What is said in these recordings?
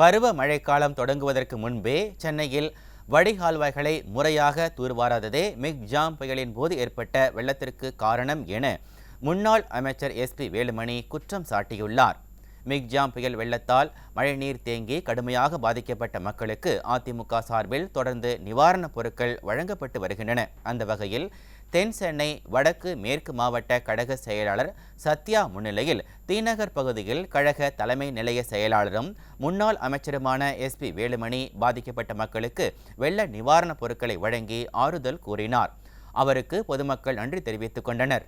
பருவ மழைக்காலம் தொடங்குவதற்கு முன்பே சென்னையில் வடிகால்வாய்களை முறையாக தூர்வாராததே மிக் ஜாம் புயலின் போது ஏற்பட்ட வெள்ளத்திற்கு காரணம் என முன்னாள் அமைச்சர் எஸ்பி வேலுமணி குற்றம் சாட்டியுள்ளார். மிக்ஜாம் புயல் வெள்ளத்தால் மழைநீர் தேங்கி கடுமையாக பாதிக்கப்பட்ட மக்களுக்கு அதிமுக சார்பில் தொடர்ந்து நிவாரணப் பொருட்கள் வழங்கப்பட்டு வருகின்றன. அந்த வகையில் தென் சென்னை வடக்கு மேற்கு மாவட்ட கழக செயலாளர் சத்யா முன்னிலையில் தீநகர் பகுதியில் கழக தலைமை நிலைய செயலாளரும் முன்னாள் அமைச்சருமான எஸ்பி வேலுமணி பாதிக்கப்பட்ட மக்களுக்கு வெள்ள நிவாரணப் பொருட்களை வழங்கி ஆறுதல் கூறினார். அவருக்கு பொதுமக்கள் நன்றி தெரிவித்துக் கொண்டனர்.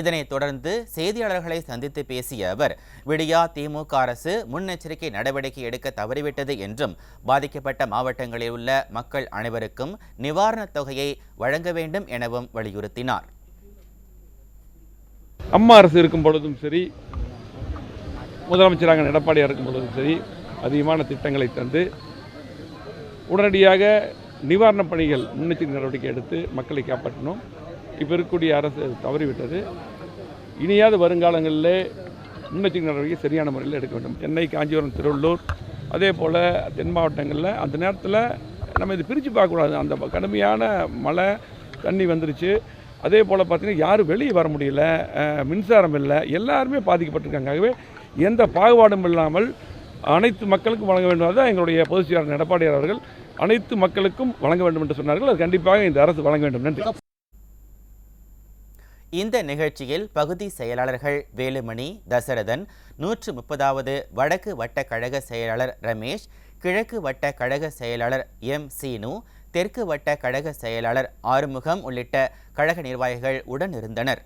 இதனைத் தொடர்ந்து செய்தியாளர்களை சந்தித்து பேசிய அவர் விடியா திமுக அரசு முன்னெச்சரிக்கை நடவடிக்கை எடுக்க தவறிவிட்டது என்றும் பாதிக்கப்பட்ட மாவட்டங்களில் உள்ள மக்கள் அனைவருக்கும் நிவாரணத் தொகையை வழங்க வேண்டும் எனவும் வலியுறுத்தினார். அம்மா அரசு இருக்கும் பொழுதும் சரி முதலமைச்சராக எடப்பாடியாக இருக்கும் பொழுதும் சரி அதிகமான திட்டங்களை தந்து உடனடியாக நிவாரணப் பணிகள் முன்னெச்சரிக்கை நடவடிக்கை எடுத்து மக்களை காப்பாற்றணும். இப்போ இருக்கக்கூடிய அரசு தவறிவிட்டது. இனியாவது வருங்காலங்களில் முன்னெச்சரிக்கை நடவடிக்கை சரியான முறையில் எடுக்க வேண்டும். சென்னை காஞ்சிபுரம் திருவள்ளூர் அதே போல் தென் மாவட்டங்களில் அந்த நேரத்தில் நம்ம இது பிரித்து பார்க்கக்கூடாது அந்த கடுமையான மழை தண்ணி வந்துருச்சு. அதே போல் பார்த்திங்கன்னா யாரும் வெளியே வர முடியல. மின்சாரம் இல்லை. எல்லாருமே பாதிக்கப்பட்டிருக்காங்க. ஆகவே எந்த பாகுபாடும் இல்லாமல் அனைத்து மக்களுக்கும் வழங்க வேண்டும். தான் எங்களுடைய பொதுச் செயலாளர் எடப்பாடியார் அவர்கள் அனைத்து மக்களுக்கும் வழங்க வேண்டும் என்று சொன்னார்கள். அது கண்டிப்பாக இந்த அரசு வழங்க வேண்டும். நன்றி. இந்த நிகழ்ச்சியில் பகுதி செயலாளர்கள் வேலுமணி தசரதன் நூற்று முப்பதாவது வடக்கு வட்ட கழக செயலாளர் ரமேஷ் கிழக்கு வட்ட கழக செயலாளர் எம் சீனு தெற்கு வட்ட கழக செயலாளர் ஆறுமுகம் உள்ளிட்ட கழக நிர்வாகிகள் உடனிருந்தனர்